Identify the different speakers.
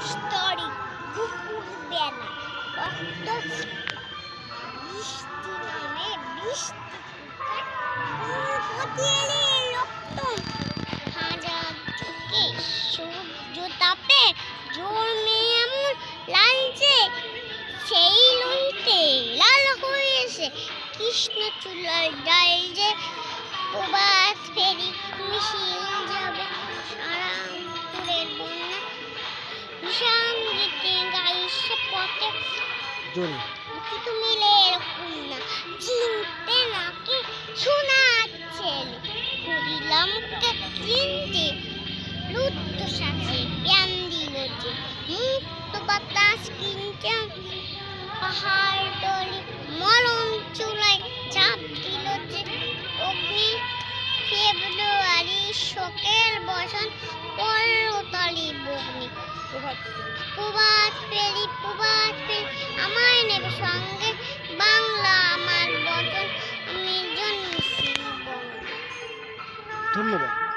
Speaker 1: স্তরে কুকুর, বেলা। রক্ত বৃষ্টি নামে বৃষ্টি রক্ত। হাজার চোখে সূর্য তাপে জন্মে এমন লালচে সেই লইতে লাল হয়েছে কৃষ্ণ চুলার ডাল যে গাইছে পথে
Speaker 2: জোরে।
Speaker 1: কিন্তু মিলে এরকম না। চিনতে নাকি শোনাচ্ছেন ঘুরিলাম চিনতে। লুপ্ত সাথে জ্ঞান দিল যে মুক্ত বাতাস কিনতে পাহাড় তলি মরণ চুলাই চাপ দিল যে অগ্নি ফেব্রুয়ারি শোকের সঙ্গে বাংলা আমার বচন আমি।
Speaker 2: ধন্যবাদ